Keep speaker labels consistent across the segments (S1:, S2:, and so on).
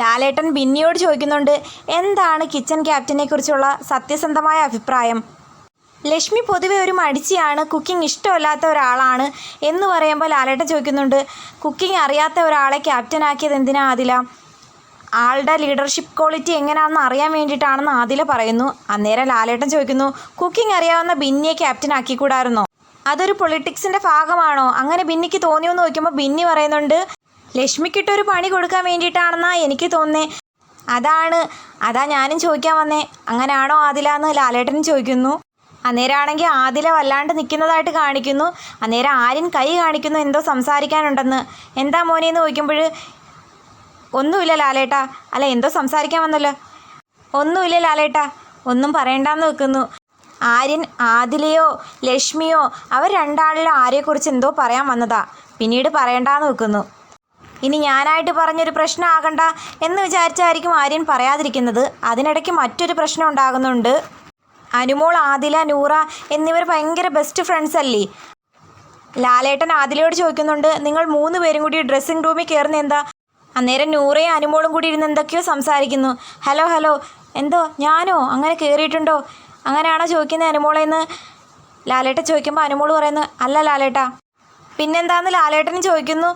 S1: ലാലേട്ടൻ ബിന്നിയോട് ചോദിക്കുന്നുണ്ട് എന്താണ് കിച്ചൺ ക്യാപ്റ്റനെ കുറിച്ചുള്ള സത്യസന്ധമായ അഭിപ്രായം? ലക്ഷ്മി പൊതുവെ ഒരു മടിച്ചിയാണ് കുക്കിംഗ് ഇഷ്ടമല്ലാത്ത ഒരാളാണ് എന്ന് പറയുമ്പോൾ ലാലേട്ടൻ ചോദിക്കുന്നുണ്ട് കുക്കിംഗ് അറിയാത്ത ഒരാളെ ക്യാപ്റ്റനാക്കിയത് എന്തിനാ ആദില? ആളുടെ ലീഡർഷിപ്പ് ക്വാളിറ്റി എങ്ങനെയാണെന്ന് അറിയാൻ വേണ്ടിയിട്ടാണെന്ന് ആദില പറയുന്നു. അന്നേരം ലാലേട്ടൻ ചോദിക്കുന്നു കുക്കിംഗ് അറിയാവുന്ന ബിന്നിയെ ക്യാപ്റ്റൻ ആക്കിക്കൂടായിരുന്നോ? അതൊരു പൊളിറ്റിക്സിന്റെ ഭാഗമാണോ? അങ്ങനെ ബിന്നിക്ക് തോന്നിയെന്ന് ചോദിക്കുമ്പോൾ ബിന്നി പറയുന്നുണ്ട് ലക്ഷ്മിക്കിട്ടൊരു പണി കൊടുക്കാൻ വേണ്ടിയിട്ടാണെന്നാ എനിക്ക് തോന്നേ അതാണ്. അതാ ഞാനും ചോദിക്കാൻ വന്നേ. അങ്ങനെയാണോ ആദില എന്ന് ലാലേട്ടനും ചോദിക്കുന്നു. അന്നേരമാണെങ്കിൽ ആദില വല്ലാണ്ട് നിൽക്കുന്നതായിട്ട് കാണിക്കുന്നു. അന്നേരം ആര്യൻ കൈ കാണിക്കുന്നു എന്തോ സംസാരിക്കാനുണ്ടെന്ന്. എന്താ മോനെ എന്ന് ചോദിക്കുമ്പോൾ ഒന്നുമില്ല ലാലേട്ടാ. അല്ല എന്തോ സംസാരിക്കാൻ വന്നല്ലോ. ഒന്നുമില്ല ലാലേട്ടാ. ഒന്നും പറയണ്ടെന്ന് വെക്കുന്നു ആര്യൻ ആദിലയോ ലക്ഷ്മിയോ അവർ രണ്ടാളിലും ആരെക്കുറിച്ച് എന്തോ പറയാൻ വന്നതാ. പിന്നീട് പറയണ്ടാന്ന് വെക്കുന്നു ഇനി ഞാനായിട്ട് പറഞ്ഞൊരു പ്രശ്നമാകണ്ട എന്ന് വിചാരിച്ചായിരിക്കും ആര്യൻ പറയാതിരിക്കുന്നത്. അതിനിടയ്ക്ക് മറ്റൊരു പ്രശ്നം ഉണ്ടാകുന്നുണ്ട്. അനുമോൾ ആദില നൂറ എന്നിവർ ഭയങ്കര ബെസ്റ്റ് ഫ്രണ്ട്സ് അല്ലേ? ലാലേട്ടൻ ആദിലയോട് ചോദിക്കുന്നുണ്ട് നിങ്ങൾ മൂന്ന് പേരും കൂടി ഡ്രസ്സിംഗ് റൂമിൽ കയറുന്ന എന്താ? അന്നേരം നൂറയും അനുമോളും കൂടി ഇരുന്ന് എന്തൊക്കെയോ സംസാരിക്കുന്നു. ഹലോ ഹലോ എന്തോ ഞാനോ? അങ്ങനെ കയറിയിട്ടുണ്ടോ അങ്ങനെയാണോ ചോദിക്കുന്നത് അനുമോളെന്ന് ലാലേട്ട ചോദിക്കുമ്പോൾ അനുമോൾ പറയുന്നു അല്ല ലാലേട്ട. പിന്നെന്താന്ന് ലാലേട്ടനും ചോദിക്കുന്നു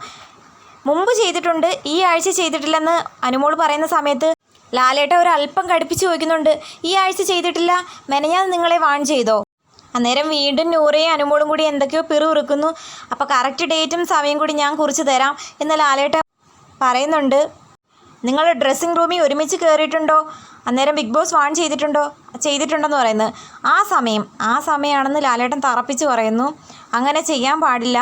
S1: മുമ്പ് ചെയ്തിട്ടുണ്ട് ഈ ആഴ്ച ചെയ്തിട്ടില്ലെന്ന് അനുമോൾ പറയുന്ന സമയത്ത് ലാലേട്ട ഒരു അല്പം കടുപ്പിച്ച് ചോദിക്കുന്നുണ്ട് ഈ ആഴ്ച ചെയ്തിട്ടില്ല മെനഞ്ഞാൽ നിങ്ങളെ വാൺ ചെയ്തോ? അന്നേരം വീണ്ടും നൂറയും അനുമോളും കൂടി എന്തൊക്കെയോ പിറുറുക്കുന്നു അപ്പോൾ കറക്റ്റ് ഡേറ്റും സമയം കൂടി ഞാൻ കുറിച്ച് തരാം എന്ന് ലാലേട്ട പറയുന്നുണ്ട്. നിങ്ങൾ ഡ്രസ്സിംഗ് റൂമിൽ ഒരുമിച്ച് കയറിയിട്ടുണ്ടോ അന്നേരം ബിഗ് ബോസ് വാൺ ചെയ്തിട്ടുണ്ടോ? ചെയ്തിട്ടുണ്ടെന്ന് പറയുന്നത്. ആ സമയം ആ സമയമാണെന്ന് ലാലേട്ടൻ തറപ്പിച്ച് പറയുന്നു. അങ്ങനെ ചെയ്യാൻ പാടില്ല.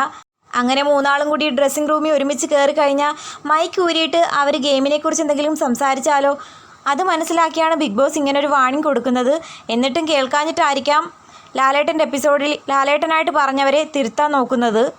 S1: അങ്ങനെ മൂന്നാളും കൂടി ഡ്രസ്സിംഗ് റൂമിൽ ഒരുമിച്ച് കയറി കഴിഞ്ഞാൽ മൈക്ക് ഊരിയിട്ട് അവർ ഗെയിമിനെക്കുറിച്ച് എന്തെങ്കിലും സംസാരിച്ചാലോ? അത് മനസ്സിലാക്കിയാണ് ബിഗ് ബോസ് ഇങ്ങനെ ഒരു വാണിംഗ് കൊടുക്കുന്നത്. എന്നിട്ടും കേൾക്കാഞ്ഞിട്ടായിരിക്കാം ലാലേട്ടന്റെ എപ്പിസോഡിൽ ലാലേട്ടനായിട്ട് പറഞ്ഞവരെ തിരുത്താൻ നോക്കുന്നത്.